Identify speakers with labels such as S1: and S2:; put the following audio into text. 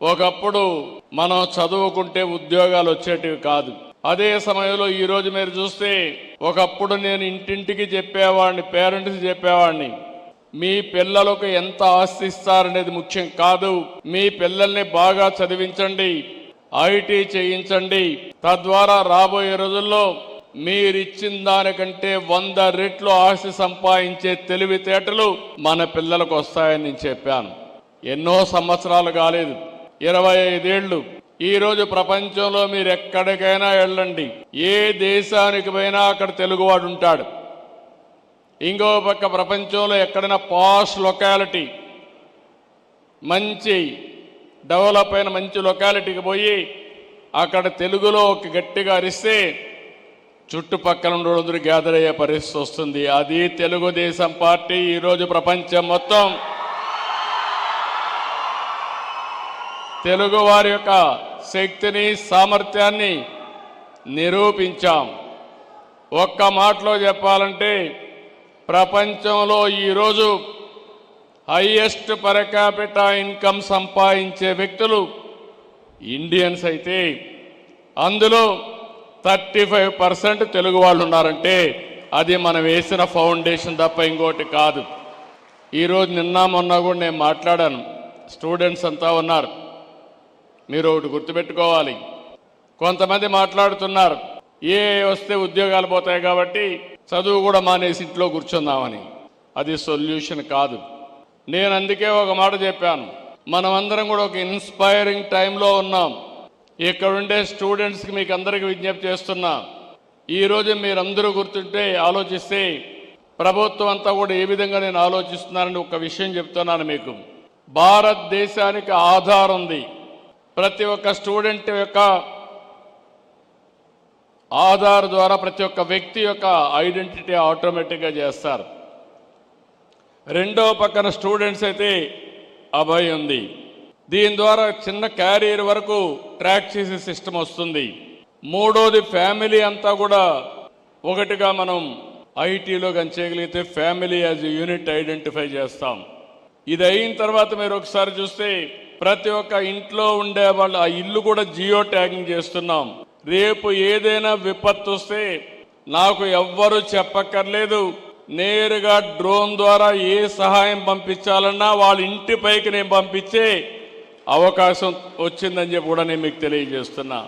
S1: ఒకప్పుడు మనం చదువుకుంటే ఉద్యోగాలు వచ్చేటివి కాదు. అదే సమయంలో ఈ రోజు మీరు చూస్తే ఒకప్పుడు నేను ఇంటింటికి చెప్పేవాడిని పేరెంట్స్ చెప్పేవాడిని. మీ పిల్లలకు ఎంత ఆస్తి ఇస్తారనేది ముఖ్యం కాదు. మీ పిల్లల్ని బాగా చదివించండి ఐటీ చేయించండి. తద్వారా రాబోయే రోజుల్లో మీరిచ్చిన దానికంటే వంద రెట్లు ఆస్తి సంపాదించే తెలివితేటలు మన పిల్లలకు వస్తాయని నేను చెప్పాను. ఎన్నో సంవత్సరాలు కాలేదు. ఇరవై ఐదేళ్ళు ఈరోజు ప్రపంచంలో మీరు ఎక్కడికైనా వెళ్ళండి. ఏ దేశానికి పోయినా అక్కడ తెలుగువాడు ఉంటాడు ఇంకో పక్క ప్రపంచంలో ఎక్కడైనా పాష్ లొకాలిటీ మంచి డెవలప్ అయిన మంచి లొకాలిటీకి పోయి అక్కడ తెలుగులో ఒక గట్టిగా అరిస్తే చుట్టుపక్కల ఉండేందరూ గ్యాదర్ అయ్యే పరిస్థితి వస్తుంది. అది తెలుగుదేశం పార్టీ ఈరోజు ప్రపంచం మొత్తం తెలుగు వారి యొక్క శక్తిని సామర్థ్యాన్ని నిరూపించాం. ఒక్క మాటలో చెప్పాలంటే ప్రపంచంలో ఈరోజు హైయెస్ట్ పరకాపిటా ఇన్కమ్ సంపాదించే వ్యక్తులు ఇండియన్స్ అయితే అందులో థర్టీ ఫైవ్ పర్సెంట్ తెలుగు వాళ్ళు ఉన్నారంటే అది మనం వేసిన ఫౌండేషన్ తప్ప ఇంకోటి కాదు. ఈరోజు నిన్న మొన్న కూడా నేను మాట్లాడాను. స్టూడెంట్స్ అంతా ఉన్నారు. మీరు ఒకటి గుర్తుపెట్టుకోవాలి. కొంతమంది మాట్లాడుతున్నారు ఏ వస్తే ఉద్యోగాలు పోతాయి కాబట్టి చదువు కూడా మానేసి ఇంట్లో కూర్చుందామని. అది సొల్యూషన్ కాదు. నేను అందుకే ఒక మాట చెప్పాను. మనమందరం కూడా ఒక ఇన్స్పైరింగ్ టైంలో ఉన్నాం. ఇక్కడ ఉండే స్టూడెంట్స్కి మీకు అందరికీ విజ్ఞప్తి చేస్తున్నా. ఈరోజు మీరందరూ గుర్తుంటే ఆలోచిస్తే ప్రభుత్వం అంతా కూడా ఏ విధంగా నేను ఆలోచిస్తున్నానని ఒక విషయం చెప్తున్నాను మీకు. భారతదేశానికి ఆధార్ ఉంది. ప్రతి ఒక్క స్టూడెంట్ యొక్క ఆధార్ ద్వారా ప్రతి ఒక్క వ్యక్తి యొక్క ఐడెంటిటీ ఆటోమేటిక్గా చేస్తారు. రెండో పక్కన స్టూడెంట్స్ అయితే అభయ్ ఉంది. దీని ద్వారా చిన్న క్యారియర్ వరకు ట్రాక్ చేసే సిస్టమ్ వస్తుంది. మూడోది ఫ్యామిలీ అంతా కూడా ఒకటిగా మనం ఐటీలో కానీ చేయగలిగితే ఫ్యామిలీ యాజ్ యూనిట్ ఐడెంటిఫై చేస్తాం. ఇది అయిన తర్వాత మీరు ఒకసారి చూస్తే ప్రతి ఒక్క ఇంట్లో ఉండే వాళ్ళు ఆ ఇల్లు కూడా జియో ట్యాగింగ్ చేస్తున్నాం. రేపు ఏదైనా విపత్తు వస్తే నాకు ఎవ్వరు చెప్పక్కర్లేదు. నేరుగా డ్రోన్ ద్వారా ఏ సహాయం పంపించాలన్నా వాళ్ళ ఇంటి పైకి నేను పంపించే అవకాశం వచ్చిందని చెప్పి కూడా నేను మీకు తెలియజేస్తున్నా.